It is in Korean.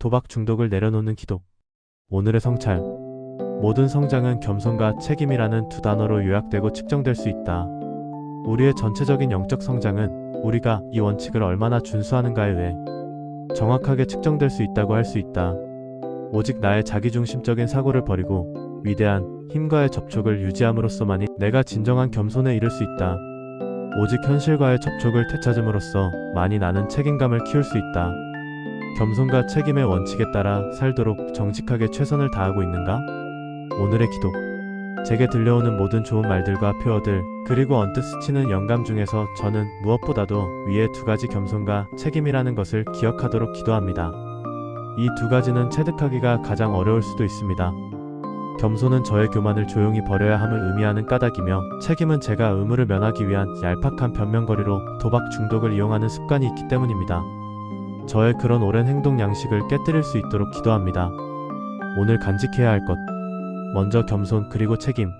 도박 중독을 내려놓는 기도. 오늘의 성찰. 모든 성장은 겸손과 책임이라는 두 단어로 요약되고 측정될 수 있다. 우리의 전체적인 영적 성장은 우리가 이 원칙을 얼마나 준수하는가에 의해 정확하게 측정될 수 있다고 할 수 있다. 오직 나의 자기중심적인 사고를 버리고 위대한 힘과의 접촉을 유지함으로써만이 내가 진정한 겸손에 이를 수 있다. 오직 현실과의 접촉을 되찾음으로써 많이 나는 책임감을 키울 수 있다. 겸손과 책임의 원칙에 따라 살도록 정직하게 최선을 다하고 있는가? 오늘의 기도. 제게 들려오는 모든 좋은 말들과 표어들, 그리고 언뜻 스치는 영감 중에서 저는 무엇보다도 위에 두 가지 겸손과 책임이라는 것을 기억하도록 기도합니다. 이 두 가지는 체득하기가 가장 어려울 수도 있습니다. 겸손은 저의 교만을 조용히 버려야 함을 의미하는 까닭이며 책임은 제가 의무를 면하기 위한 얄팍한 변명거리로 도박 중독을 이용하는 습관이 있기 때문입니다. 저의 그런 오랜 행동 양식을 깨뜨릴 수 있도록 기도합니다. 오늘 간직해야 할 것. 먼저 겸손 그리고 책임.